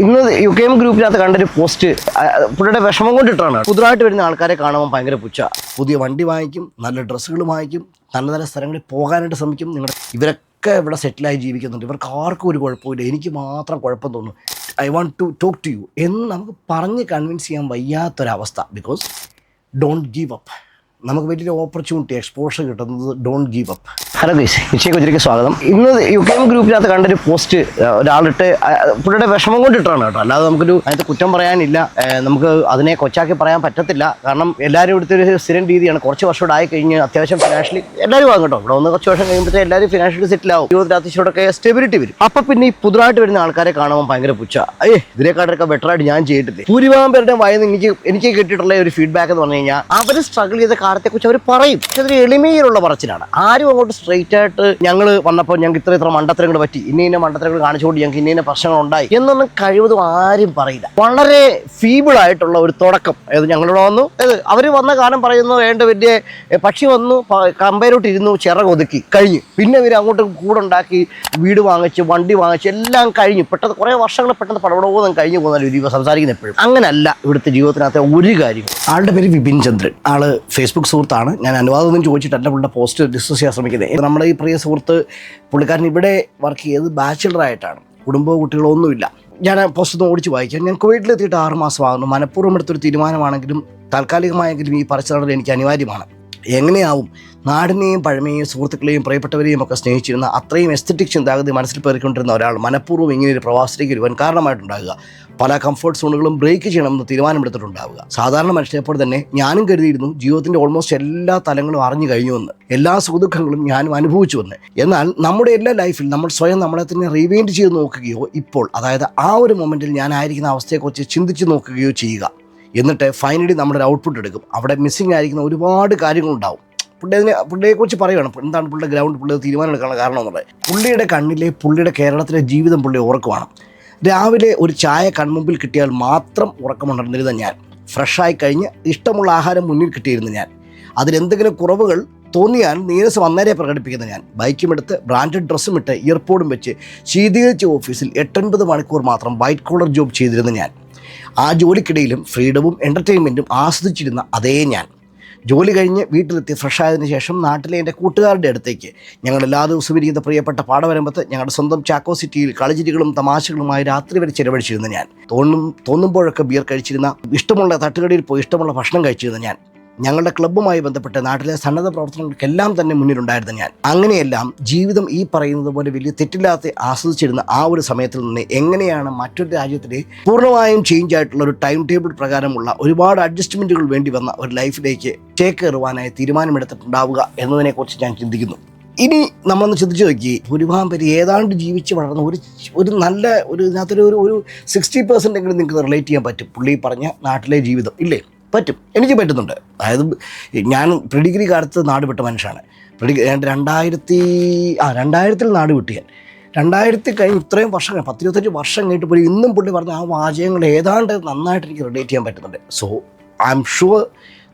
ഇന്ന് U K M ഗ്രൂപ്പിനകത്ത് കണ്ടൊരു post പുള്ളിയുടെ വിഷമം കൊണ്ടിട്ടാണ്. പുതുതായിട്ട് വരുന്ന ആൾക്കാരെ കാണുമ്പോൾ ഭയങ്കര പുച്ഛ. പുതിയ വണ്ടി വാങ്ങിക്കും നല്ല ഡ്രസ്സുകൾ വാങ്ങിക്കും നല്ല നല്ല സ്ഥലങ്ങളിൽ പോകാനായിട്ട് ശ്രമിക്കും. നിങ്ങളുടെ ഇവരൊക്കെ ഇവിടെ സെറ്റിലായി ജീവിക്കുന്നുണ്ട്. ഇവർക്ക് ആർക്കും ഒരു കുഴപ്പമില്ല എനിക്ക് മാത്രം കുഴപ്പം തോന്നുന്നു I want to talk to you എന്ന് നമുക്ക് പറഞ്ഞ് കൺവിൻസ് ചെയ്യാൻ വയ്യാത്തൊരവസ്ഥ. ബിക്കോസ് ഡോണ്ട് ഗീവ് അപ്പ് നമുക്ക് വലിയൊരു ഓപ്പർച്യൂണിറ്റി എക്സ്പോഷർ കിട്ടുന്നത് don't give up hello guys Nischaya കൊച്ചിലേക്ക് സ്വാഗതം. ഇന്ന് യു കെ എം ഗ്രൂപ്പിനകത്ത് കണ്ടൊരു പോസ്റ്റ് ഒരാളിട്ട് പുള്ളിയുടെ വിഷമം കൊണ്ടിട്ടാണ് കേട്ടോ. അല്ലാതെ നമുക്കൊരു അതിനകത്ത് കുറ്റം പറയാനില്ല. നമുക്ക് അതിനെ കൊച്ചാക്കി പറയാൻ പറ്റത്തില്ല. കാരണം എല്ലാവരും ഇവിടുത്തെ ഒരു സ്ഥിരം രീതിയാണ്. കുറച്ച് വർഷം ആയി കഴിഞ്ഞ് അത്യാവശ്യം ഫിനാൻഷ്യലി എല്ലാവരും ആകും കേട്ടോ. ഇവിടെ ഒന്ന് കുറച്ച് വർഷം കഴിയുമ്പോഴത്തേ എല്ലാവരും ഫിനാൻഷ്യലി സെറ്റിൽ ആവും. ജീവിതത്തിൽ അത്യാവശ്യമൊക്കെ സ്റ്റെബിലിറ്റി വരും. അപ്പൊ പിന്നെ ഈ പുതുതായിട്ട് വരുന്ന ആൾക്കാരെ കാണുമ്പോൾ ഭയങ്കര പുച്ച ഏ ഇതിനെക്കാട്ടൊക്കെ ബെറ്ററായിട്ട് ഞാൻ ചെയ്തിട്ടില്ലേ? ഭൂരിഭാഗം പേരുടെ വയന്ന് എനിക്ക് എനിക്ക് കിട്ടിയിട്ടുള്ള ഒരു ഫീഡ്ബാക്ക് എന്ന് പറഞ്ഞു കഴിഞ്ഞാൽ അവർ സ്ട്രഗിൾ ചെയ്ത കാലത്തെക്കുറിച്ച് അവർ പറയും. പക്ഷെ അതൊരു എളിമയിലുള്ള പറച്ചിലാണ്. ആരും അങ്ങോട്ട് സ്ട്രെയിറ്റ് ആയിട്ട് ഞങ്ങൾ വന്നപ്പോൾ ഞങ്ങൾക്ക് ഇത്ര ഇത്ര മണ്ടത്തരങ്ങൾ പറ്റി. ഇന്ന ഇന്ന മണ്ടത്തരങ്ങൾ കാണിച്ചുകൊണ്ട് ഞങ്ങൾക്ക് ഇന്ന ഇന്ന പ്രശ്നങ്ങൾ ഉണ്ടായി എന്നൊന്നും കഴിവതും ആരും പറയില്ല. വളരെ ഫീബിൾ ആയിട്ടുള്ള ഒരു തുടക്കം. ഏത് ഞങ്ങളിവിടെ വന്നു. അതായത് അവർ വന്ന കാലം പറയുന്നു വേണ്ട വലിയ പക്ഷി വന്നു കമ്പയിലോട്ട് ഇരുന്നു ചിറക് ഒതുക്കി കഴിഞ്ഞു. പിന്നെ ഇവർ അങ്ങോട്ട് കൂടുണ്ടാക്കി വീട് വാങ്ങിച്ച് വണ്ടി വാങ്ങിച്ച് എല്ലാം കഴിഞ്ഞു. പെട്ടെന്ന് കുറേ വർഷങ്ങൾ പെട്ടെന്ന് പടപടവും കഴിഞ്ഞു പോകുന്ന ഒരു സംസാരിക്കുന്ന എപ്പോഴും. അങ്ങനല്ല ഇവിടുത്തെ ജീവിതത്തിനകത്തെ ഒരു കാര്യം. ആളുടെ പേര് വിപിൻ ചന്ദ്രൻ. ആൾ ഫേസ്ബുക്ക് സുഹൃത്താണ്. ഞാൻ അനുവാദമൊന്നും ചോദിച്ചിട്ടല്ല പുള്ളിയുടെ പോസ്റ്റ് ഡിസ്കസ് ചെയ്യാൻ ശ്രമിക്കുന്നത്. നമ്മുടെ ഈ പ്രിയ സുഹൃത്ത് പുള്ളിക്കാരൻ ഇവിടെ വർക്ക് ചെയ്ത് ബാച്ചിലറായിട്ടാണ് കുടുംബവും കുട്ടികളോ ഒന്നുമില്ല. ഞാൻ പോസ്റ്റ് ഒന്ന് ഓടിച്ച് വായിക്കാം. ഞാൻ കുവൈറ്റിലെത്തിയിട്ട് ആറ് മാസമാകുന്നു മനഃപൂർവം എടുത്തൊരു തീരുമാനമാണെങ്കിലും താൽക്കാലികമായെങ്കിലും ഈ പറച്ചിലാണ് എനിക്ക് അനിവാര്യമാണ്. എങ്ങനെയാവും? നാടിനെയും പഴമയെയും സുഹൃത്തുക്കളെയും പ്രിയപ്പെട്ടവരെയും ഒക്കെ സ്നേഹിച്ചിരുന്ന അത്രയും എസ്തറ്റിക് ചിന്താഗതി മനസ്സിൽ പേറിക്കൊണ്ടിരുന്ന ഒരാൾ മനഃപൂർവം ഇങ്ങനെ ഒരു പ്രവാസത്തിലേക്ക് വരുവാൻ കാരണമായിട്ടുണ്ടാകുക. പല കംഫർട്ട് സോണുകളും ബ്രേക്ക് ചെയ്യണമെന്ന് തീരുമാനമെടുത്തിട്ടുണ്ടാവുക. സാധാരണ മനുഷ്യരെപ്പോൾ തന്നെ ഞാനും കരുതിയിരുന്നു ജീവിതത്തിന്റെ ഓൾമോസ്റ്റ് എല്ലാ തലങ്ങളും അറിഞ്ഞു കഴിഞ്ഞുവെന്ന് എല്ലാ സുഖദുഃഖങ്ങളും ഞാനും അനുഭവിച്ചു വന്ന് എന്നാൽ നമ്മുടെ എല്ലാ ലൈഫിൽ നമ്മൾ സ്വയം നമ്മളെ തന്നെ റീവൈൻഡ് ചെയ്ത് നോക്കുകയോ ഇപ്പോൾ അതായത് ആ ഒരു മൊമെന്റിൽ ഞാനായിരിക്കുന്ന അവസ്ഥയെക്കുറിച്ച് ചിന്തിച്ച് നോക്കുകയോ ചെയ്യുക. എന്നിട്ട് ഫൈനലി നമ്മളൊരു ഔട്ട്പുട്ട് എടുക്കും. അവിടെ മിസ്സിംഗ് ആയിരിക്കുന്ന ഒരുപാട് കാര്യങ്ങളുണ്ടാവും. പുള്ളി അതിനെ പുള്ളിയെക്കുറിച്ച് പറയുകയാണ് എന്താണ് പുള്ളിയുടെ ഗ്രൗണ്ട് പുള്ളി തീരുമാനം എടുക്കാനുള്ള കാരണം എന്നുള്ളത് പുള്ളിയുടെ കണ്ണിലെ പുള്ളിയുടെ കേരളത്തിലെ ജീവിതം പുള്ളി ഓർക്കുവാണ്. രാവിലെ ഒരു ചായ കൺമുമ്പിൽ കിട്ടിയാൽ മാത്രം ഉറക്കമുണർന്നിരുന്ന ഞാൻ. ഫ്രഷായി കഴിഞ്ഞ് ഇഷ്ടമുള്ള ആഹാരം മുന്നിൽ കിട്ടിയിരുന്ന ഞാൻ. അതിലെന്തെങ്കിലും കുറവുകൾ തോന്നിയാൽ നീരസം അന്നേരെ പ്രകടിപ്പിക്കുന്ന ഞാൻ. ബൈക്കും എടുത്ത് ബ്രാൻഡഡ് ഡ്രസ്സും ഇട്ട് ഇയർപോഡും വെച്ച് ശീതീകരിച്ച ഓഫീസിൽ എട്ടൊൻപത് മണിക്കൂർ മാത്രം വൈറ്റ് കോളർ ജോബ് ചെയ്തിരുന്ന ഞാൻ. ആ ജോലിക്കിടയിലും ഫ്രീഡവും എന്റർടൈൻമെന്റും ആസ്വദിച്ചിരുന്ന അതേ ഞാൻ. ജോലി കഴിഞ്ഞ് വീട്ടിലെത്തി ഫ്രഷായതിനു ശേഷം നാട്ടിലെ എന്റെ കൂട്ടുകാരുടെ അടുത്തേക്ക് ഞങ്ങൾ എല്ലാ ദിവസവും ഇരിക്കുന്ന പ്രിയപ്പെട്ട പാടവരമ്പത്ത് ഞങ്ങളുടെ സ്വന്തം ചാക്കോ സിറ്റിയിൽ കളിചിരികളും തമാശകളുമായി രാത്രി വരെ ചിലവഴിച്ചിരുന്ന ഞാൻ. തോന്നും തോന്നുമ്പോഴൊക്കെ ബിയർ കഴിച്ചിരുന്ന ഇഷ്ടമുള്ള തട്ടുകടയിൽ പോയി ഇഷ്ടമുള്ള ഭക്ഷണം കഴിച്ചിരുന്ന ഞാൻ. ഞങ്ങളുടെ ക്ലബ്ബുമായി ബന്ധപ്പെട്ട് നാട്ടിലെ സന്നദ്ധ പ്രവർത്തനങ്ങൾക്കെല്ലാം തന്നെ മുന്നിലുണ്ടായിരുന്നു ഞാൻ. അങ്ങനെയെല്ലാം ജീവിതം ഈ പറയുന്നത് പോലെ വലിയ തെറ്റില്ലാത്ത ആസ്വദിച്ചിരുന്ന ആ ഒരു സമയത്തിൽ നിന്ന് എങ്ങനെയാണ് മറ്റൊരു രാജ്യത്തിലെ പൂർണമായും ചേഞ്ച് ആയിട്ടുള്ള ഒരു ടൈം ടേബിൾ പ്രകാരമുള്ള ഒരുപാട് അഡ്ജസ്റ്റ്മെന്റുകൾ വേണ്ടി വന്ന ഒരു ലൈഫിലേക്ക് ചേക്കേറുവാനായി തീരുമാനമെടുത്തിട്ടുണ്ടാവുക എന്നതിനെക്കുറിച്ച് ഞാൻ ചിന്തിക്കുന്നു. ഇനി നമ്മളൊന്ന് ചിന്തിച്ചു നോക്കി. ഭൂരിഭാഗം പേര് ഏതാണ്ട് ജീവിച്ച് വളർന്ന ഒരു ഒരു നല്ല ഒരു ഇതിനകത്തൊരു ഒരു ഒരു സിക്സ്റ്റി പെർസെന്റ് എങ്കിലും നിങ്ങൾക്ക് റിലേറ്റ് ചെയ്യാൻ പറ്റും. പുള്ളി പറഞ്ഞ നാട്ടിലെ ജീവിതം. ഇല്ലേ? പറ്റും. എനിക്ക് പറ്റുന്നുണ്ട്. അതായത് ഞാൻ പ്രിഡിഗ്രി കാലത്ത് നാട് വിട്ട മനുഷ്യനാണ് പ്രിഡിഗ്രി രണ്ടായിരത്തി ആ രണ്ടായിരത്തിൽ നാട് വിട്ടു ഞാൻ. രണ്ടായിരത്തി കഴിഞ്ഞ് ഇത്രയും വർഷം പത്തിരുപത്തഞ്ച് വർഷം കഴിഞ്ഞിട്ട് പോലും ഇന്നും പുള്ളി പറഞ്ഞ ആ വാചകങ്ങൾ ഏതാണ്ട് നന്നായിട്ട് എനിക്ക് റിലേറ്റ് ചെയ്യാൻ പറ്റുന്നുണ്ട്. സോ ഐ എം ഷുവർ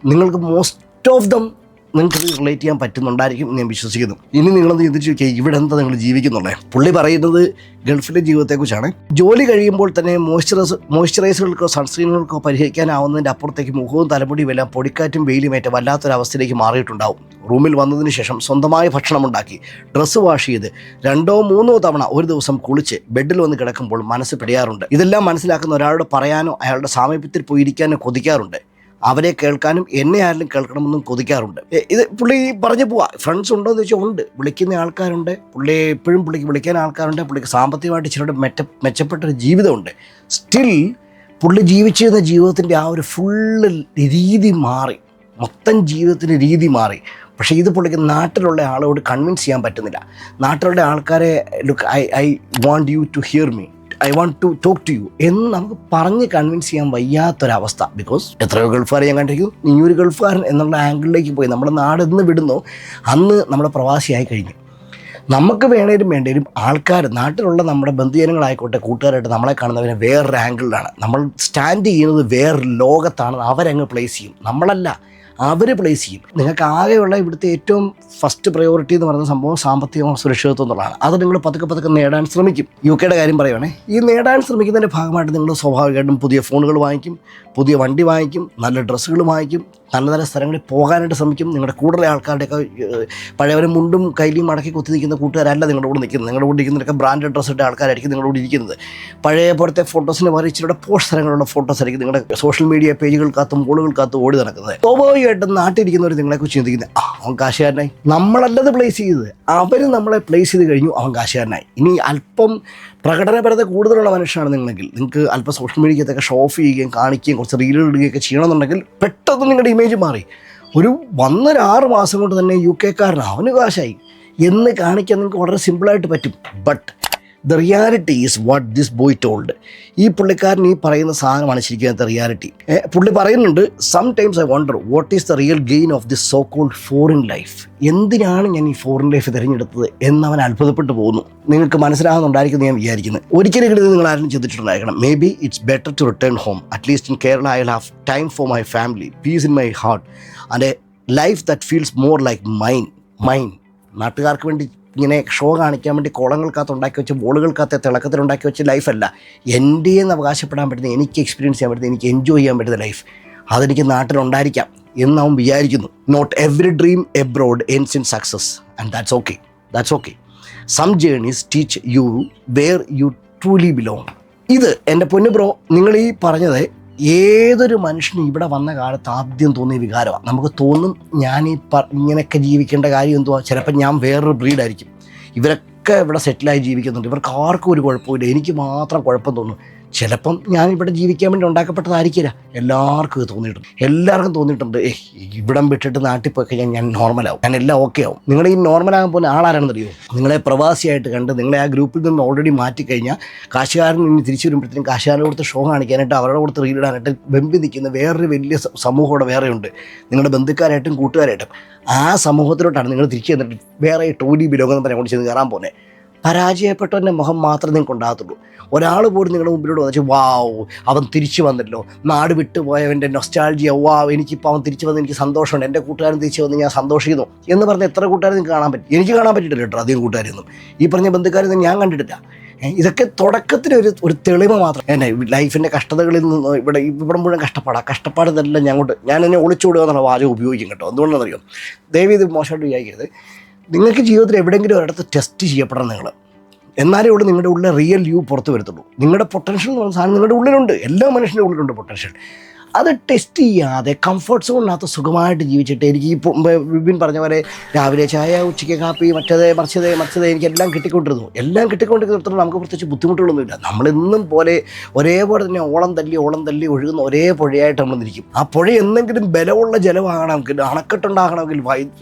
നിങ്ങൾക്ക് മോസ്റ്റ് ഓഫ് ദം നിങ്ങൾക്ക് റിലേറ്റ് ചെയ്യാൻ പറ്റുന്നുണ്ടായിരിക്കും ഞാൻ വിശ്വസിക്കുന്നു. ഇനി നിങ്ങളൊന്ന് ചിന്തിച്ചു നോക്കിയാൽ ഇവിടെ എന്താ നിങ്ങൾ ജീവിക്കുന്നുള്ളത് പുള്ളി പറയുന്നത് ഗൾഫിലെ ജീവിതത്തെക്കുറിച്ചാണ്. ജോലി കഴിയുമ്പോൾ തന്നെ മോയ്സ്ചറൈസ് മോയ്സ്ചറൈസറുകൾക്കോ സൺസ്ക്രീനുകൾക്കോ പരിഹരിക്കാനാവുന്നതിന്റെ അപ്പുറത്തേക്ക് മുഖവും തലമുടിയും എല്ലാം പൊടിക്കാറ്റും വെയിലുമേറ്റ വല്ലാത്തൊരവസ്ഥയിലേക്ക് മാറിയിട്ടുണ്ടാവും. റൂമിൽ വന്നതിന് ശേഷം സ്വന്തമായ ഭക്ഷണം ഉണ്ടാക്കി ഡ്രസ്സ് വാഷ് ചെയ്ത് രണ്ടോ മൂന്നോ തവണ ഒരു ദിവസം കുളിച്ച് ബെഡിൽ വന്ന് കിടക്കുമ്പോൾ മനസ്സ് പിടിയാറുണ്ട്. ഇതെല്ലാം മനസ്സിലാക്കുന്ന ഒരാളോട് പറയാനോ അയാളുടെ സാമീപ്യത്തിൽ പോയിരിക്കാനോ കൊതിക്കാറുണ്ട്. അവരെ കേൾക്കാനും എന്നെ ആരെങ്കിലും കേൾക്കണമെന്നും കൊതിക്കാറുണ്ട്. ഇത് പുള്ളി പറഞ്ഞു പോവാ. ഫ്രണ്ട്സ് ഉണ്ടോ എന്ന് ചോദിച്ചാൽ ഉണ്ട്. വിളിക്കുന്ന ആൾക്കാരുണ്ട്. പുള്ളി എപ്പോഴും പുള്ളിക്ക് വിളിക്കാൻ ആൾക്കാരുണ്ട്. പുള്ളിക്ക് സാമ്പത്തികമായിട്ട് ചിലരുടെ മെറ്റ മെച്ചപ്പെട്ട ഒരു ജീവിതമുണ്ട്. സ്റ്റിൽ പുള്ളി ജീവിച്ചിരുന്ന ജീവിതത്തിന്റെ ആ ഒരു ഫുള്ള് രീതി മാറി. മൊത്തം ജീവിതത്തിന്റെ രീതി മാറി. പക്ഷേ ഇത് പുള്ളിക്ക് നാട്ടിലുള്ള ആളോട് കൺവിൻസ് ചെയ്യാൻ പറ്റുന്നില്ല. നാട്ടിലുള്ള ആൾക്കാരെ look I I want you to hear me I want to talk to you എന്ന് നമുക്ക് പറഞ്ഞ് കൺവിൻസ് ചെയ്യാൻ വയ്യാത്തൊരവസ്ഥ. ബിക്കോസ് എത്രയോ ഗൾഫുകാരെ ഞാൻ കണ്ടിരിക്കുന്നു ഇനി ഒരു ഗൾഫുകാരൻ എന്നുള്ള ആംഗിളിലേക്ക് പോയി. നമ്മുടെ നാട് എന്ന് വിടുന്നു. അന്ന് നമ്മുടെ പ്രവാസിയായി കഴിഞ്ഞു. നമുക്ക് വേണേലും വേണ്ടേലും ആൾക്കാർ നാട്ടിലുള്ള നമ്മുടെ ബന്ധുജനങ്ങളായിക്കോട്ടെ കൂട്ടുകാരായിട്ട് നമ്മളെ കാണുന്നവരെ വേറൊരു ആംഗിളിലാണ് നമ്മൾ സ്റ്റാൻഡ് ചെയ്യുന്നത് വേറൊരു ലോകത്താണ്. അവരങ്ങ് പ്ലേസ് ചെയ്യും. നമ്മളല്ല. അവർ പ്ലേസ് ചെയ്യും. നിങ്ങൾക്ക് ആകെയുള്ള ഇവിടുത്തെ ഏറ്റവും ഫസ്റ്റ് പ്രയോറിറ്റി എന്ന് പറയുന്ന സംഭവം സാമ്പത്തികവും സുരക്ഷിതത്വം എന്നുള്ളതാണ്. അത് നിങ്ങൾ പതുക്കെ പതുക്കെ നേടാൻ ശ്രമിക്കും. യു കെയുടെ കാര്യം പറയുവാണേ. ഈ നേടാൻ ശ്രമിക്കുന്നതിന്റെ ഭാഗമായിട്ട് നിങ്ങൾ സ്വാഭാവികമായിട്ടും പുതിയ ഫോണുകൾ വാങ്ങിക്കും പുതിയ വണ്ടി വാങ്ങിക്കും നല്ല ഡ്രസ്സുകൾ വാങ്ങിക്കും നല്ല നല്ല സ്ഥലങ്ങളിൽ പോകാനായിട്ട് ശ്രമിക്കും. നിങ്ങളുടെ കൂടുതൽ ആൾക്കാരുടെയൊക്കെ പഴയവരും മുണ്ടും കയ്യിലും മടക്കി കുത്തി നിൽക്കുന്ന കൂട്ടുകാരല്ല നിങ്ങളുടെ കൂടെ നിൽക്കുന്നത്. നിങ്ങളുടെ കൂടെ ഇരിക്കുന്നതൊക്കെ ബ്രാൻഡ് ഡ്രസ്സ് ആൾക്കാരായിരിക്കും നിങ്ങളുടെ കൂടെ ഇരിക്കുന്നത്. പഴയ പോലത്തെ ഫോട്ടോസിന് മാറി ഇച്ചിരി പോസ്റ്റ് സ്ഥലങ്ങളുള്ള ഫോട്ടോസ് ആയിരിക്കും നിങ്ങളുടെ സോഷ്യൽ മീഡിയ പേജുകൾക്കകത്തും കോളുകൾക്കകത്തും ഓടി നടക്കുന്നത്. സ്വാഭാവികമായിട്ടും നാട്ടിലിരിക്കുന്നവർ നിങ്ങളെക്കുറിച്ച് ചിന്തിക്കുന്നത് ആ അവൻ കാശുകാരനായി. നമ്മളല്ലത് പ്ലേസ് ചെയ്തത്. അവർ നമ്മളെ പ്ലേസ് ചെയ്ത് കഴിഞ്ഞു അവൻ കാശുകാരനായി. ഇനി അല്പം പ്രകടനപരത കൂടുതലുള്ള മനുഷ്യനാണ് നിങ്ങളെങ്കിൽ നിങ്ങൾക്ക് അല്പം സോഷ്യൽ മീഡിയക്കകത്തൊക്കെ ഷോ ഓഫ് ചെയ്യുകയും കാണിക്കുകയും കുറച്ച് റീലുകൾ ഇടുകയൊക്കെ ചെയ്യണമെന്നുണ്ടെങ്കിൽ പെട്ടെന്ന് നിങ്ങളുടെ ഇമേജ് മാറി. ഒരു വന്നൊരു ആറ് മാസം കൊണ്ട് തന്നെ യു കെക്കാരൻ അവന് കാശായി. എന്ന് കാണിക്കാൻ നിങ്ങൾക്ക് വളരെ സിമ്പിളായിട്ട് പറ്റും. But the reality is what this boy told ഈ പുള്ളിക്കാരൻ ഈ പറയുന്ന സാധനമാണ് ശരിക്കും അത് റിയാലിറ്റി പുള്ളി പറയുന്നുണ്ട് sometimes I wonder what is the real gain of this so called foreign life എന്തിനാണ് ഞാൻ ഈ ഫോറിൻ ലൈഫ് തിരഞ്ഞെടുത്തത് എന്നവൻ അത്ഭുതപ്പെട്ടു പോകുന്നു. നിങ്ങൾക്ക് മനസ്സിലാകുന്നുണ്ടായിരിക്കും ഞാൻ വിചാരിക്കുന്നത് ഒരിക്കലും ഇത് നിങ്ങൾ ആരും ചിന്തിച്ചിട്ടുണ്ടായിരിക്കണം. Maybe it's better to return home at least in Kerala I have time for my family peace in my heart and a life that feels more like mine mine നാട്ടുകാർക്ക് വേണ്ടി ഇങ്ങനെ ഷോ കാണിക്കാൻ വേണ്ടി കോളങ്ങൾക്കകത്ത് ഉണ്ടാക്കി വെച്ച് ബോളുകൾക്കകത്ത് തിളക്കത്തിൽ ഉണ്ടാക്കി വെച്ച ലൈഫല്ല എന്റെ എന്ന് അവകാശപ്പെടാൻ പറ്റുന്ന എനിക്ക് എക്സ്പീരിയൻസ് ചെയ്യാൻ പറ്റുന്ന എനിക്ക് എൻജോയ് ചെയ്യാൻ പറ്റുന്ന ലൈഫ് അതെനിക്ക് നാട്ടിലുണ്ടായിരിക്കാം എന്ന് വിചാരിക്കുന്നു. Not every dream abroad ends in success and that's okay that's okay some journeys teach you where you truly belong ഇത് എന്റെ പൊന്നു ബ്രോ നിങ്ങൾ ഈ പറഞ്ഞത് ഏതൊരു മനുഷ്യനും ഇവിടെ വന്ന കാലത്ത് ആദ്യം തോന്നിയ വികാരമാണ്. നമുക്ക് തോന്നും ഞാൻ ഈ ഇങ്ങനെയൊക്കെ ജീവിക്കേണ്ട കാര്യം എന്തുവാ? ചിലപ്പോൾ ഞാൻ വേറൊരു ബ്രീഡായിരിക്കും. ഇവരൊക്കെ ഇവിടെ സെറ്റിലായി ജീവിക്കുന്നുണ്ട്. ഇവർക്ക് ആർക്കും ഒരു കുഴപ്പമില്ല എനിക്ക് മാത്രം കുഴപ്പം തോന്നും. ചിലപ്പം ഞാൻ ഇവിടെ ജീവിക്കാൻ വേണ്ടി ഉണ്ടാക്കപ്പെട്ടതായിരിക്കില്ല. എല്ലാവർക്കും ഇത് തോന്നിയിട്ടുണ്ട്. എല്ലാവർക്കും തോന്നിയിട്ടുണ്ട്. ഏ ഇവിടം വിട്ടിട്ട് നാട്ടിൽ പോയി കഴിഞ്ഞാൽ ഞാൻ നോർമലാവും. ഞാൻ എല്ലാം ഓക്കെ ആവും. നിങ്ങൾ ഈ നോർമലാകാൻ പോകുന്ന ആളാരാണെന്നറിയോ നിങ്ങളെ പ്രവാസിയായിട്ട് കണ്ട് നിങ്ങളെ ആ ഗ്രൂപ്പിൽ നിന്ന് ഓൾറെഡി മാറ്റി കഴിഞ്ഞാൽ കാശുകാരൻ ഇനി തിരിച്ചു വരുമ്പോഴത്തേക്കും കാശുകാരനെ കൊടുത്ത് ഷോ കാണിക്കാനായിട്ട് അവരുടെ കൊടുത്ത് റീലിടാനായിട്ട് വെമ്പി നിൽക്കുന്ന വേറൊരു വലിയ സമൂഹം അവിടെ വേറെയുണ്ട്. നിങ്ങളുടെ ബന്ധുക്കാരായിട്ടും കൂട്ടുകാരായിട്ടും. ആ സമൂഹത്തിലോട്ടാണ് നിങ്ങൾ തിരിച്ചു ചെന്നിട്ട് വേറെ ടോലി ബിലോകം എന്ന് പറഞ്ഞുകൊണ്ട് ചെന്ന് കയറാൻ പോകുന്നത് പരാജയപ്പെട്ടവന്റെ മുഖം മാത്രമേ നിങ്ങൾക്ക് ഉണ്ടാകത്തുള്ളൂ ഒരാൾ പോലും നിങ്ങളുടെ മുമ്പിലൂടെ വന്നിട്ട് വാവ് അവൻ തിരിച്ചു വന്നല്ലോ. നാട് വിട്ടുപോയവന്റെ നൊസ്റ്റാൾജിയ വാവ് എനിക്കിപ്പോൾ അവൻ തിരിച്ചു വന്ന് എനിക്ക് സന്തോഷമുണ്ട്. എന്റെ കൂട്ടുകാരൻ തിരിച്ചു വന്ന് ഞാൻ സന്തോഷിക്കുന്നു. എന്ന് പറഞ്ഞ എത്ര കൂട്ടുകാരെ നിങ്ങൾക്ക് കാണാൻ പറ്റും? എനിക്ക് കാണാൻ പറ്റിയിട്ടില്ല കേട്ടോ അധികം കൂട്ടുകാരൊന്നും ഈ പറഞ്ഞ ബന്ധുക്കാരൊന്നും ഞാൻ കണ്ടിട്ടില്ല. ഇതൊക്കെ തുടക്കത്തിന് ഒരു ഒരു തെളിവ് മാത്രം. എന്നെ ലൈഫിന്റെ കഷ്ടതകളിൽ നിന്ന് ഇവിടെ ഇവിടെ മുഴുവൻ കഷ്ടപ്പാടാണ് കഷ്ടപ്പാട് ഞങ്ങോട്ട് ഞാൻ അങ്ങോട്ട് ഞാൻ എന്നെ വിടുക എന്നുള്ള വാചകം ഉപയോഗിക്കും കേട്ടോ. എന്തുകൊണ്ടാണെന്നറിയോ? ദയവ് ഇത് മോശമായിട്ട് വിചാരിക്കരുത്. നിങ്ങൾക്ക് ജീവിതത്തിൽ എവിടെയെങ്കിലും ഒരിടത്ത് ടെസ്റ്റ് ചെയ്യപ്പെടണം നിങ്ങൾ. എന്നാലേ ഉള്ളൂ നിങ്ങളുടെ ഉള്ളിലെ റിയൽ യു പുറത്ത് വരത്തുള്ളൂ. നിങ്ങളുടെ പൊട്ടൻഷ്യൽ എന്ന് പറഞ്ഞ സാധനം നിങ്ങളുടെ ഉള്ളിലുണ്ട്. എല്ലാ മനുഷ്യന്റെ ഉള്ളിലുണ്ട് പൊട്ടൻഷ്യൽ അത് ടെസ്റ്റ് ചെയ്യാതെ കംഫർട്ട് സോണിനകത്ത് സുഖമായിട്ട് ജീവിച്ചിട്ട് എനിക്ക് വിപിൻ പറഞ്ഞ പോലെ രാവിലെ ചായ ഉച്ചയ്ക്ക് കാപ്പി മറ്റേത് മറിച്ചത് മറിച്ചത് എനിക്ക് എല്ലാം കിട്ടിക്കൊണ്ടിരുന്നു. എല്ലാം കിട്ടിക്കൊണ്ടിരുന്നിടത്തോളം നമുക്ക് പ്രത്യേകിച്ച് ബുദ്ധിമുട്ടുകളൊന്നുമില്ല. നമ്മളെന്നും പോലെ ഒരേപോലെ തന്നെ ഓളം തല്ലി ഓളം തല്ലി ഒഴുകുന്ന ഒരേ പുഴയായിട്ട് നമ്മൾ നിൽക്കും. ആ പുഴ എന്തെങ്കിലും ബലമുള്ള ജലമാകണമെങ്കിൽ അണക്കെട്ടുണ്ടാകണമെങ്കിൽ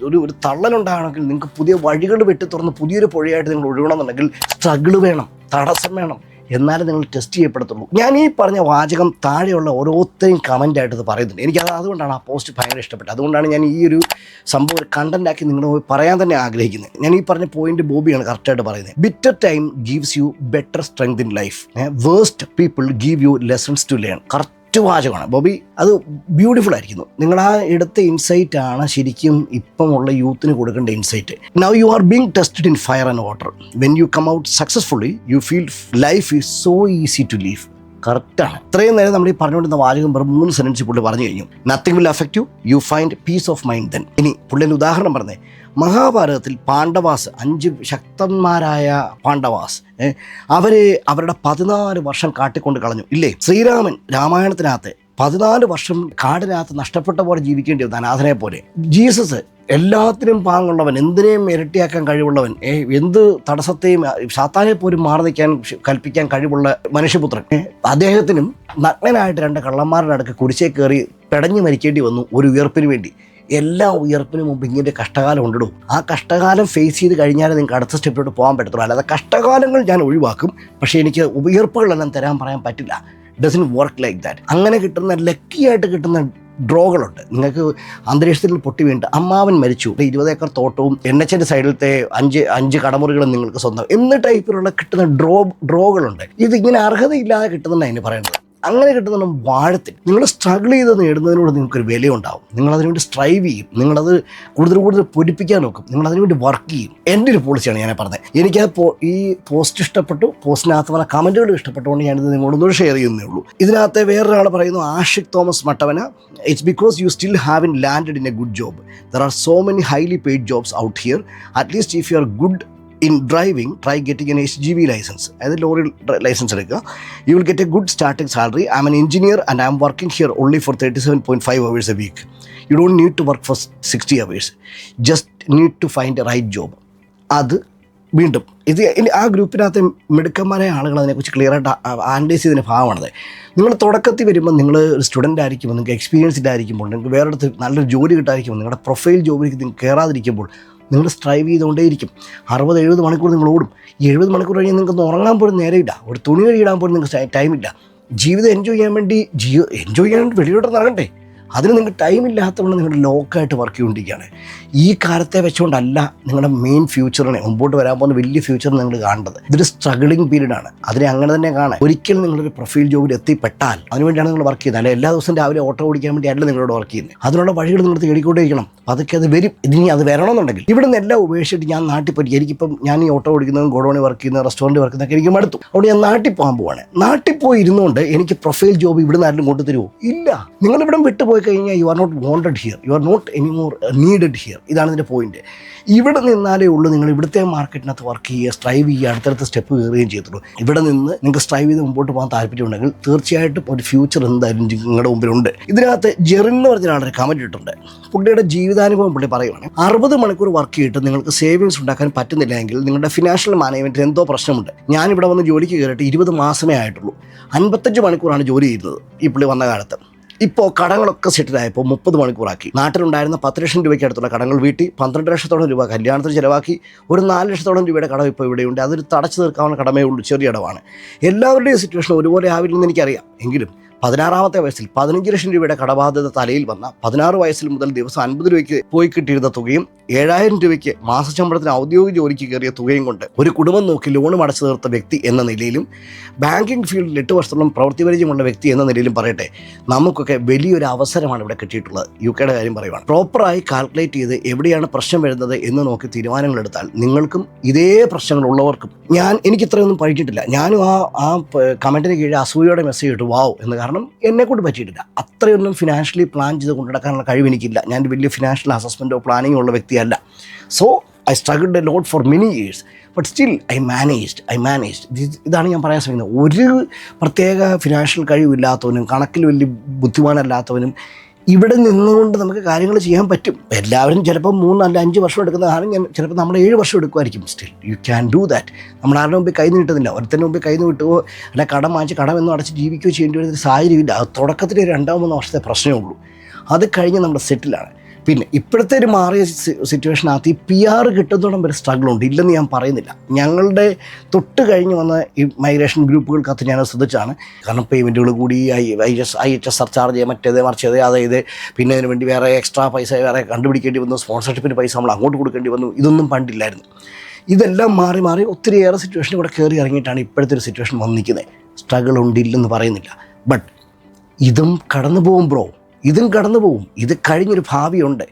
ഒരു ഒരു തള്ളലുണ്ടാകണമെങ്കിൽ നിങ്ങൾക്ക് പുതിയ വഴികൾ വെട്ടി തുറന്ന് പുതിയൊരു പുഴയായിട്ട് നിങ്ങൾ ഒഴുകണമെന്നുണ്ടെങ്കിൽ സ്ട്രഗിൾ വേണം തടസ്സം വേണം. എന്നാലും നിങ്ങൾ ടെസ്റ്റ് ചെയ്യപ്പെടത്തുള്ളൂ ഞാൻ ഈ പറഞ്ഞ വാചകം താഴെയുള്ള ഓരോരുത്തരെയും കമന്റായിട്ട് ഇത് പറയുന്നുണ്ട്. എനിക്കത് അതുകൊണ്ടാണ് ആ പോസ്റ്റ് ഭയങ്കര ഇഷ്ടപ്പെട്ടത്. അതുകൊണ്ടാണ് ഞാൻ ഈ ഒരു സംഭവം ഒരു കണ്ടന്റാക്കി ആക്കി നിങ്ങളോട് പറയാൻ തന്നെ ആഗ്രഹിക്കുന്നത്. ഞാൻ ഈ പറഞ്ഞ പോയിന്റ് ബോബിയാണ് കറക്റ്റായിട്ട് പറയുന്നത്. Bitter time gives you better strength in life waste people give you lessons to learn correct വാചകമാണ് ബോബി അത് ബ്യൂട്ടിഫുൾ ആയിരിക്കുന്നു. നിങ്ങൾ ആ എടുത്ത ഇൻസൈറ്റ് ആണ് ശരിക്കും ഇപ്പമുള്ള യൂത്തിന് കൊടുക്കേണ്ട insight now you are being tested in fire and water when you come out successfully you feel life is so easy to live കറക്റ്റാണ് ഇത്രയും നേരം നമ്മൾ ഈ പറഞ്ഞുകൊണ്ടിരുന്ന വാചകം വെറും മൂന്ന് സെന്റൻസ് പുള്ളി പറഞ്ഞു കഴിഞ്ഞു. Nothing will affect you you find peace of mind then ഇനി പുള്ളിന്റെ ഉദാഹരണം പറഞ്ഞേ. മഹാഭാരതത്തിൽ പാണ്ഡവാസ് അഞ്ച് ശക്തന്മാരായ പാണ്ഡവാസ് അവർ അവർ അവരുടെ പതിനാല് വർഷം കാട്ടിക്കൊണ്ട് കളഞ്ഞു. ഇല്ലേ? ശ്രീരാമൻ രാമായണത്തിനകത്ത് പതിനാല് വർഷം കാടിനകത്ത് നഷ്ടപ്പെട്ട പോലെ ജീവിക്കേണ്ടി വന്നു അനാഥനെ പോലെ. ജീസസ് എല്ലാത്തിനും പാങ്ങുള്ളവൻ എന്തിനേയും ഇരട്ടിയാക്കാൻ കഴിവുള്ളവൻ എന്ത് തടസ്സത്തെയും സാത്താനെ പോലും മാറി നിൽക്കാൻ കൽപ്പിക്കാൻ കഴിവുള്ള മനുഷ്യപുത്രൻ. അദ്ദേഹത്തിനും നഗ്നനായിട്ട് രണ്ട് കള്ളന്മാരുടെ അടുക്ക് കുരിശേ കയറി പെടഞ്ഞു മരിക്കേണ്ടി വന്നു ഒരു ഉയർപ്പിന് വേണ്ടി. എല്ലാ ഉയർപ്പിനും മുമ്പ് ഇങ്ങനെ കഷ്ടകാലം ഉണ്ടിടും. ആ കഷ്ടകാലം ഫേസ് ചെയ്ത് കഴിഞ്ഞാൽ നിങ്ങൾക്ക് അടുത്ത സ്റ്റെപ്പിലോട്ട് പോകാൻ പറ്റത്തുള്ളൂ. അല്ലാതെ കഷ്ടകാലങ്ങൾ ഞാൻ ഒഴിവാക്കും പക്ഷേ എനിക്ക് ഉയർപ്പുകളെല്ലാം തരാൻ പറയാൻ പറ്റില്ല. ഡസൻ വർക്ക് ലൈക്ക് ദാറ്റ് അങ്ങനെ കിട്ടുന്ന ലക്കി ആയിട്ട് കിട്ടുന്ന ഡ്രോകളുണ്ട്. നിങ്ങൾക്ക് അന്തരീക്ഷത്തിൽ പൊട്ടി വീണിട്ട് അമ്മാവൻ മരിച്ചു. ഇരുപത് ഏക്കർ തോട്ടവും എൻ എച്ചിന്റെ സൈഡിലത്തെ അഞ്ച് അഞ്ച് കടമുറികളും നിങ്ങൾക്ക് സ്വന്തം. എന്ന ടൈപ്പിലുള്ള കിട്ടുന്ന ഡ്രോ ഡ്രോകളുണ്ട്. ഇതിങ്ങനെ അർഹതയില്ലാതെ കിട്ടുന്നുണ്ട് അതിന് പറയുന്നത്. അങ്ങനെ കിട്ടുന്ന വാഴത്തിൽ നിങ്ങൾ സ്ട്രഗിൾ ചെയ്ത് നേടുന്നതിനോട് നിങ്ങൾക്കൊരു വിലയുണ്ടാവും. നിങ്ങൾ അതിനുവേണ്ടി സ്ട്രൈവ് ചെയ്യും. നിങ്ങളത് കൂടുതൽ കൂടുതൽ പൊരിപ്പിക്കാൻ നോക്കും. നിങ്ങൾ അതിനുവേണ്ടി വർക്ക് ചെയ്യും. എന്റെ ഒരു പോളിസിയാണ് ഞാൻ പറഞ്ഞത്. എനിക്ക് ആ ഈ പോസ്റ്റ് ഇഷ്ടപ്പെട്ടു. പോസ്റ്റിനകത്ത് പറഞ്ഞ കമന്റുകൾ ഇഷ്ടപ്പെട്ടുകൊണ്ട് ഞാനിത് നിങ്ങളൊന്നും ഷെയർ ചെയ്യുന്നേ ഉള്ളൂ. ഇതിനകത്ത് വേറൊരാൾ പറയുന്നു Ashiq Thomas മട്ടവന it's because you still have in landed in a good job there are so many highly paid jobs out here at least if you are good in driving try getting N H G B licence അതായത് lorry licence എടുക്കുക. You will get a good starting salary I'm an engineer and I'm working here only for thirty seven point five hours a week you don't need to work for sixty hours just need to find a right job അത് വീണ്ടും. ഇത് ആ ഗ്രൂപ്പിനകത്ത് മിടുക്കന്മാരായ ആളുകൾ അതിനെക്കുറിച്ച് clear ആയിട്ട് analyse ചെയ്തതിന് ഭാഗമാണത്. നിങ്ങൾ തുടക്കത്തിൽ വരുമ്പോൾ നിങ്ങൾ ഒരു സ്റ്റുഡന്റ് ആയിരിക്കുമ്പോൾ നിങ്ങൾക്ക് എക്സ്പീരിയൻസ്ഡ് ആയിരിക്കുമ്പോൾ നിങ്ങൾക്ക് വേറൊരിടത്ത് നല്ലൊരു ജോലി കിട്ടാതിരിക്കുമ്പോൾ നിങ്ങളുടെ പ്രൊഫൈൽ ജോബിലേക്ക് നിങ്ങൾ കയറാതിരിക്കുമ്പോൾ നിങ്ങൾ സ്ട്രൈവ് ചെയ്തുകൊണ്ടേയിരിക്കും. അറുപത് എഴുപത് മണിക്കൂർ നിങ്ങൾ ഓടും. എഴുപത് മണിക്കൂർ കഴിഞ്ഞ് നിങ്ങൾക്ക് ഉറങ്ങാൻ പോലും നേരമില്ല. ഒരു തുണി കഴിയിടാൻ പോലും നിങ്ങൾക്ക് ടൈമില്ല. ജീവിതം എൻജോയ് ചെയ്യാൻ വേണ്ടി ജീവിതം എൻജോയ് ചെയ്യാൻ വേണ്ടി വെളിയിലോട്ട് നടക്കണ്ടേ അതിന് നിങ്ങൾക്ക് ടൈം ഇല്ലാത്തതുകൊണ്ട് നിങ്ങൾ ലോക്കായിട്ട് വർക്ക് ചെയ്തുകൊണ്ടിരിക്കുകയാണ്. ഈ കാലത്തെ വെച്ചുകൊണ്ടല്ല നിങ്ങളുടെ മെയിൻ ഫ്യൂച്ചറിനെ മുമ്പോട്ട് വരാൻ പോകുന്ന വലിയ ഫ്യൂച്ചർ നിങ്ങൾ കാണേണ്ടത് ഇതൊരു സ്ട്രഗിളിംഗ് ആണ്. അതിനെ അങ്ങനെ തന്നെ കാണാൻ ഒരിക്കലും നിങ്ങളൊരു പ്രൊഫൈൽ ജോബിൽ എത്തിപ്പെട്ടാൽ അതിനുവേണ്ടിയാണ് നിങ്ങൾ വർക്ക് ചെയ്യുന്നത്. അല്ലെ എല്ലാ ദിവസവും രാവിലെ ഓട്ടോ ഓടിക്കാൻ വേണ്ടി അല്ല നിങ്ങളോട് വർക്ക് ചെയ്യുന്നത്. അതിനുള്ള വഴികൾ നിങ്ങൾ തേടിക്കൊണ്ടിരിക്കണം അതൊക്കെ അത് വരും. ഇനി അത് വരണമെന്നുണ്ടെങ്കിൽ ഇവിടെ നിന്ന് എല്ലാം ഉപേക്ഷിച്ചിട്ട് ഞാൻ നാട്ടിൽ പോയി. എനിക്കിപ്പം ഞാൻ ഈ ഓട്ടോ ഓടിക്കുന്നതും ഗോഡോണി വർക്ക് ചെയ്യുന്ന റെസ്റ്റോറന്റ് വർക്ക് ചെയ്യുന്നതൊക്കെ എനിക്ക് മടുത്തു. അവിടെ ഞാൻ നാട്ടിൽ പോകാൻ പോവാണ്. നാട്ടിൽ പോയി ഇരുന്നുകൊണ്ട് എനിക്ക് പ്രൊഫൈൽ ജോബ് ഇവിടെ നാട്ടിലും കൊണ്ടുതരുമോ? ഇല്ല. നിങ്ങൾ ഇവിടെ വിട്ടുപോയി കഴിഞ്ഞാൽ you are not wanted here you are not any more needed here ഇതാണ് ഇതിന്റെ പോയിന്റ് ഇവിടെ നിന്നാലേ ഉള്ളൂ നിങ്ങൾ ഇവിടുത്തെ മാർക്കറ്റിനകത്ത് വർക്ക് ചെയ്യുക സ്ട്രൈവ് ചെയ്യുക അടുത്തടുത്ത സ്റ്റെപ്പ് കയറുകയും ചെയ്തിട്ടുള്ളൂ ഇവിടെ നിന്ന് നിങ്ങൾക്ക് സ്ട്രൈവ് ചെയ്ത് മുമ്പോട്ട് പോകാൻ താല്പര്യമുണ്ടെങ്കിൽ തീർച്ചയായിട്ടും ഒരു ഫ്യൂച്ചർ എന്തായാലും നിങ്ങളുടെ മുമ്പിലുണ്ട്. ഇതിനകത്ത് ജെറിൻ എന്ന് പറഞ്ഞ ആളൊരു കമന്റ് ഇട്ടിട്ടുണ്ട്. പുള്ളിയുടെ ജീവിതാനുഭവം പുള്ളി പറയുവാണ് അറുപത് മണിക്കൂർ വർക്ക് ചെയ്തിട്ട് നിങ്ങൾക്ക് സേവിങ്സ് ഉണ്ടാക്കാൻ പറ്റുന്നില്ല എങ്കിൽ നിങ്ങളുടെ ഫിനാൻഷ്യൽ മാനേജ്മെന്റിൽ എന്തോ പ്രശ്നമുണ്ട്. ഞാനിവിടെ വന്ന് ജോലിക്ക് കയറിയിട്ട് ഇരുപത് മാസമേ ആയിട്ടുള്ളൂ. അൻപത്തഞ്ച് മണിക്കൂറാണ് ജോലി ചെയ്യുന്നത് ഈ പുള്ളി വന്ന കാലത്ത്. ഇപ്പോൾ കടങ്ങളൊക്കെ സെറ്റിലായപ്പോൾ മുപ്പത് മണിക്കൂറാക്കി. നാട്ടിലുണ്ടായിരുന്ന പത്ത് ലക്ഷം രൂപയ്ക്ക് അടുത്തുള്ള കടങ്ങൾ വീട്ടി പന്ത്രണ്ട് ലക്ഷത്തോളം രൂപ കല്യാണത്തിന് ചിലവാക്കി ഒരു നാല് ലക്ഷത്തോളം രൂപയുടെ കടം ഇപ്പോൾ ഇവിടെയുണ്ട്. അതൊരു തടച്ചു തീർക്കാവുന്ന കടമേ ഉള്ളൂ ചെറിയ ഇടവാണ് എല്ലാവരുടെയും സിറ്റുവേഷൻ ഒരുപോലെ ആവില്ലെന്ന് എനിക്കറിയാം. എങ്കിലും പതിനാറാമത്തെ വയസ്സിൽ പതിനഞ്ച് ലക്ഷം രൂപയുടെ കടബാധ്യത തലയിൽ വന്ന പതിനാറ് വയസ്സിൽ മുതൽ ദിവസം അൻപത് രൂപയ്ക്ക് പോയി കിട്ടിയിരുന്ന തുകയും ഏഴായിരം രൂപയ്ക്ക് മാസശമ്പളത്തിന് ഔദ്യോഗിക ജോലിക്ക് കയറിയ തുകയും കൊണ്ട് ഒരു കുടുംബം നോക്കി ലോണും അടച്ചു തീർത്ത വ്യക്തി എന്ന നിലയിലും ബാങ്കിങ് ഫീൽഡിൽ എട്ട് വർഷത്തോളം പ്രവൃത്തി പരിചയമുള്ള വ്യക്തി എന്ന നിലയിലും പറയട്ടെ നമുക്കൊക്കെ വലിയൊരു അവസരമാണ് ഇവിടെ കിട്ടിയിട്ടുള്ളത്. യു കെയുടെ കാര്യം പറയുവാണ്. പ്രോപ്പറായി കാൽക്കുലേറ്റ് ചെയ്ത് എവിടെയാണ് പ്രശ്നം വരുന്നത് എന്ന് നോക്കി തീരുമാനങ്ങൾ എടുത്താൽ നിങ്ങൾക്കും ഇതേ പ്രശ്നങ്ങൾ ഉള്ളവർക്കും ഞാൻ എനിക്ക് ഇത്രയൊന്നും പഠിച്ചിട്ടില്ല. ഞാനും ആ ആ കമന്റിന് കീഴിൽ അസൂയയുടെ മെസ്സേജ് ഇട്ടു വാവ് എന്ന് കാരണം എന്നെ കൊണ്ട് പറ്റിയിട്ടില്ല. അത്രയൊന്നും ഫിനാൻഷ്യലി പ്ലാൻ ചെയ്ത് കൊണ്ടുനടക്കാനുള്ള കഴിവ് എനിക്കില്ല. ഞാൻ വലിയ ഫിനാൻഷ്യൽ അസസ്മെന്റോ പ്ലാനിങ്ങോ ഉള്ള വ്യക്തിയല്ല. So I struggled a lot for many years but still I managed I managed ഇതാണ് ഞാൻ പറയാൻ ശ്രമിക്കുന്നത്. ഒരു പ്രത്യേക ഫിനാൻഷ്യൽ കഴിവില്ലാത്തവനും കണക്കിൽ വലിയ ബുദ്ധിമാനല്ലാത്തവനും ഇവിടെ നിന്നുകൊണ്ട് നമുക്ക് കാര്യങ്ങൾ ചെയ്യാൻ പറ്റും. എല്ലാവരും ചിലപ്പോൾ മൂന്ന് അല്ല അഞ്ച് വർഷം എടുക്കുന്ന കാരണം ഞാൻ ചിലപ്പോൾ നമ്മൾ ഏഴ് വർഷം എടുക്കുമായിരിക്കും. Still you can do that നമ്മൾ ആരുടെ മുമ്പിൽ കൈ നീട്ടുന്നില്ല. ഒരുത്തന്റെ മുമ്പിൽ കൈ നീട്ടുകയോ അല്ല കടം വാങ്ങിച്ച് കടമെന്നും അടച്ച് ജീവിക്കുകയോ ചെയ്യേണ്ടി വരുന്ന ഒരു സാഹചര്യമില്ല. അത് തുടക്കത്തിൽ രണ്ടാമൂന്ന് രണ്ടോ മൂന്നോ വർഷത്തെ പ്രശ്നമേ ഉള്ളൂ. അത് കഴിഞ്ഞ് നമ്മുടെ സെറ്റിലാണ് പിന്നെ ഇപ്പോഴത്തെ ഒരു മാറിയ സിറ്റുവേഷനകത്ത് ഈ പി ആർ കിട്ടുന്നതോളം വരെ സ്ട്രഗിൾ ഉണ്ട്. ഇല്ലെന്ന് ഞാൻ പറയുന്നില്ല. ഞങ്ങളുടെ തൊട്ട് കഴിഞ്ഞ് വന്ന ഈ മൈഗ്രേഷൻ ഗ്രൂപ്പുകൾക്കകത്ത് ഞാൻ ശ്രദ്ധിച്ചാണ് കാരണം പേയ്മെന്റുകൾ കൂടി I I S I H S surcharge മറ്റേത് മറിച്ചത് അതായത് പിന്നെ അതിന് വേണ്ടി വേറെ എക്സ്ട്രാ പൈസ വേറെ കണ്ടുപിടിക്കേണ്ടി വന്നു. സ്പോൺസർഷിപ്പിന് പൈസ നമ്മൾ അങ്ങോട്ട് കൊടുക്കേണ്ടി വന്നു. ഇതൊന്നും പണ്ടില്ലായിരുന്നു. ഇതെല്ലാം മാറി മാറി ഒത്തിരിയേറെ സിറ്റുവേഷൻ ഇവിടെ കയറി ഇറങ്ങിയിട്ടാണ് ഇപ്പോഴത്തെ ഒരു സിറ്റുവേഷൻ വന്നിരിക്കുന്നത്. സ്ട്രഗിൾ ഉണ്ടില്ലെന്ന് പറയുന്നില്ല. ബട്ട് ഇതും കടന്നു പോകും ബ്രോ ഇതും കടന്നു പോകും ഇത് കഴിഞ്ഞൊരു ഭാവിയുണ്ട്.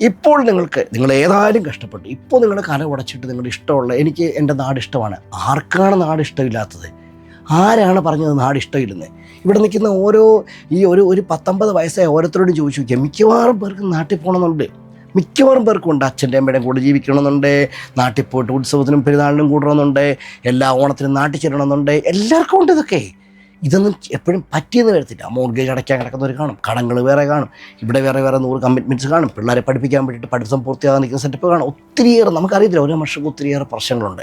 ഇപ്പോൾ നിങ്ങൾക്ക് നിങ്ങൾ ഏതായാലും കഷ്ടപ്പെട്ടു. ഇപ്പോൾ നിങ്ങളുടെ കല ഉടച്ചിട്ട് നിങ്ങളുടെ ഇഷ്ടമുള്ള എനിക്ക് എന്റെ നാട് ഇഷ്ടമാണ്. ആർക്കാണ് നാട് ഇഷ്ടമില്ലാത്തത്? ആരാണ് പറഞ്ഞത് നാട് ഇഷ്ടമില്ലെന്ന്? ഇവിടെ നിൽക്കുന്ന ഓരോ ഈ ഒരു ഒരു പത്തൊമ്പത് വയസ്സായ ഓരോരുത്തരോടും ചോദിച്ചു നോക്കിയാൽ മിക്കവാറും പേർക്ക് നാട്ടിൽ പോകണമെന്നുണ്ട്. മിക്കവാറും പേർക്കും ഉണ്ട്. അച്ഛന്റെ അമ്മയുടെയും കൂടെ ജീവിക്കണമെന്നുണ്ട്. നാട്ടിൽ പോയിട്ട് ഉത്സവത്തിനും പെരുന്നാളിനും കൂടണമെന്നുണ്ട്. എല്ലാ ഓണത്തിനും നാട്ടിൽ ചെല്ലണമെന്നുണ്ട്. എല്ലാവർക്കും ഉണ്ട് ഇതൊക്കെ. ഇതൊന്നും എപ്പോഴും പറ്റിയെന്ന് വരത്തില്ല. മോർഗേജ് അടയ്ക്കാൻ കിടക്കുന്നവർ കാണും. കടങ്ങൾ വേറെ കാണും. ഇവിടെ വേറെ വേറെ നൂറ് കമ്മിറ്റ്മെന്റ്സ് കാണും. പിള്ളേരെ പഠിപ്പിക്കാൻ വേണ്ടിയിട്ട് പഠിത്തം പൂർത്തിയാകാൻ നിൽക്കുന്ന സെറ്റപ്പ് കാണും. ഒത്തിരിയേറെ നമുക്കറിയത്തില്ല. ഓരോ മനുഷ്യർക്ക് ഒത്തിരിയേറെ പ്രശ്നങ്ങളുണ്ട്.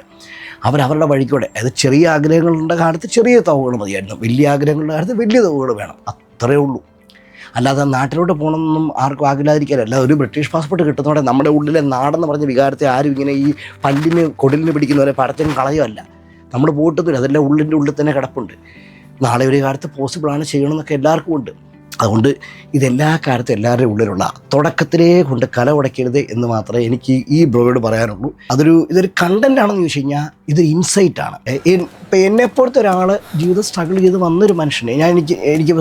അവരവരുടെ വഴിക്കൂടെ അതായത് ചെറിയ ആഗ്രഹങ്ങളുടെ കാലത്ത് ചെറിയ തവുകൾ മതിയായിരുന്നു. വലിയ ആഗ്രഹങ്ങളുടെ കാലത്ത് വലിയ തവുകൾ വേണം. അത്രയേ ഉള്ളൂ. അല്ലാതെ നാട്ടിലോട്ട് പോകണമെന്നും ആർക്കും ആഗ്രഹിക്കാനല്ല ഒരു ബ്രിട്ടീഷ് പാസ്പോർട്ട് കിട്ടുന്നതോടെ നമ്മുടെ ഉള്ളിലെ നാടെന്ന് പറഞ്ഞ വികാരത്തെ ആരും ഇങ്ങനെ ഈ പല്ലിന് കൊടിലിന് പിടിക്കുന്നവരെ പടത്തിനും കളയുമല്ല നമ്മൾ പോയിട്ടൊന്നുമില്ല അതെല്ലാം ഉള്ളിന്റെ ഉള്ളിൽ തന്നെ കിടപ്പുണ്ട്. നാളെ ഒരു കാലത്ത് പോസിബിളാണ് ചെയ്യണമെന്നൊക്കെ എല്ലാവർക്കും ഉണ്ട്. അതുകൊണ്ട് ഇതെല്ലാ കാര്യത്തും എല്ലാവരുടെയും ഉള്ളിലുള്ള തുടക്കത്തിലേ കൊണ്ട് കല ഉടയ്ക്കരുത് എന്ന് മാത്രമേ എനിക്ക് ഈ ബ്ലോഗോട് പറയാനുള്ളൂ. അതൊരു ഇതൊരു കണ്ടന്റ് ആണെന്ന് ചോദിച്ചു കഴിഞ്ഞാൽ ഇതൊരു ഇൻസൈറ്റ് ആണ്. ഇപ്പം എന്നെപ്പോഴത്തെ ഒരാൾ ജീവിതം സ്ട്രഗിൾ ചെയ്ത് വന്നൊരു മനുഷ്യനെ ഞാൻ എനിക്ക് എനിക്ക്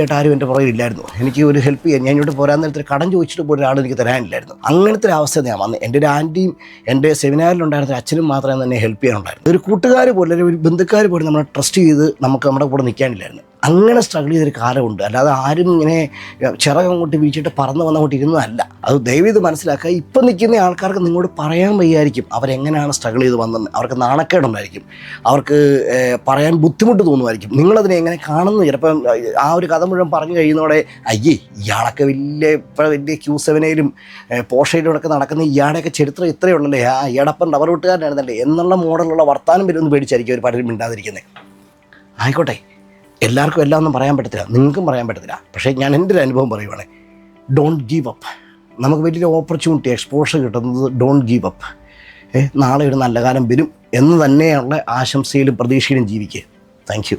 ആയിട്ട് ആരും എന്റെ പുറകിൽ ഇല്ലായിരുന്നു. എനിക്ക് ഒരു ഹെൽപ്പ് ചെയ്യാൻ ഞാൻ ഇങ്ങോട്ട് പോരാൻ നേരത്തിൽ കടം ചോദിച്ചിട്ട് പോലും ഒരാൾ എനിക്ക് തരാനില്ലായിരുന്നു. അങ്ങനത്തെ ഒരു അവസ്ഥ ഞാൻ വന്നത് എന്റെ ഒരു ആന്റിയും എന്റെ സെമിനാറിലുണ്ടായിരുന്ന അച്ഛനും മാത്രമേ തന്നെ ഹെൽപ്പ് ചെയ്യാനുണ്ടായിരുന്നു. ഒരു കൂട്ടുകാർ പോലെ ഒരു ബന്ധുക്കാർ പോലും നമ്മളെ ട്രസ്റ്റ് ചെയ്ത് നമുക്ക് നമ്മുടെ കൂടെ നിൽക്കാനില്ലായിരുന്നു. അങ്ങനെ സ്ട്രഗിൾ ചെയ്തൊരു കാലമുണ്ട്. അല്ലാതെ ആരും ഇങ്ങനെ ചിറകം അങ്ങോട്ട് വീഴ്ചിട്ട് പറന്ന് വന്നങ്ങോട്ട് ഇരുന്നതല്ല. അത് ദയവ് ഇത് മനസ്സിലാക്കുക. ഇപ്പം നിൽക്കുന്ന ആൾക്കാർക്ക് നിങ്ങളോട് പറയാൻ വയ്യായിരിക്കും. അവരെങ്ങനെയാണ് സ്ട്രഗിൾ ചെയ്ത് വന്നത് അവർക്ക് നാണക്കേടുണ്ടായിരിക്കും. അവർക്ക് പറയാൻ ബുദ്ധിമുട്ട് തോന്നുമായിരിക്കും. നിങ്ങളതിനെ എങ്ങനെ കാണുന്നു? ചിലപ്പം ആ ഒരു കഥ മുഴുവൻ പറഞ്ഞു കഴിയുന്നതോടെ അയ്യേ ഇയാളൊക്കെ വലിയ ഇപ്പോൾ വലിയ ക്യൂ സെവനയിലും പോഷയിലും ഒക്കെ നടക്കുന്ന ഇയാളുടെയൊക്കെ ചരിത്രം ഇത്രയേ ഉള്ളല്ലേ? ആ ഇയാടപ്പം റബ്ബർ വെട്ടുകാരനായിരുന്നല്ലേ? എന്നുള്ള മോഡലുള്ള വർത്താനം വരുമെന്ന് പേടിച്ചായിരിക്കും ഒരു പലരും മിണ്ടാതിരിക്കുന്നത് ആയിക്കോട്ടെ. എല്ലാവർക്കും എല്ലാം ഒന്നും പറയാൻ പറ്റത്തില്ല. നിങ്ങൾക്കും പറയാൻ പറ്റത്തില്ല. പക്ഷേ ഞാൻ എന്റെ ഒരു അനുഭവം പറയുവാണേ. ഡോണ്ട് ഗീവ് അപ്പ് നമുക്ക് വലിയൊരു ഓപ്പർച്യൂണിറ്റി എക്സ്പോഷർ കിട്ടുന്നത് ഡോണ്ട് ഗീവ് അപ്പ് നാളെ ഒരു നല്ല കാലം വരും എന്ന് തന്നെയുള്ള ആശംസയിലും പ്രതീക്ഷയിലും ജീവിക്കുക. താങ്ക്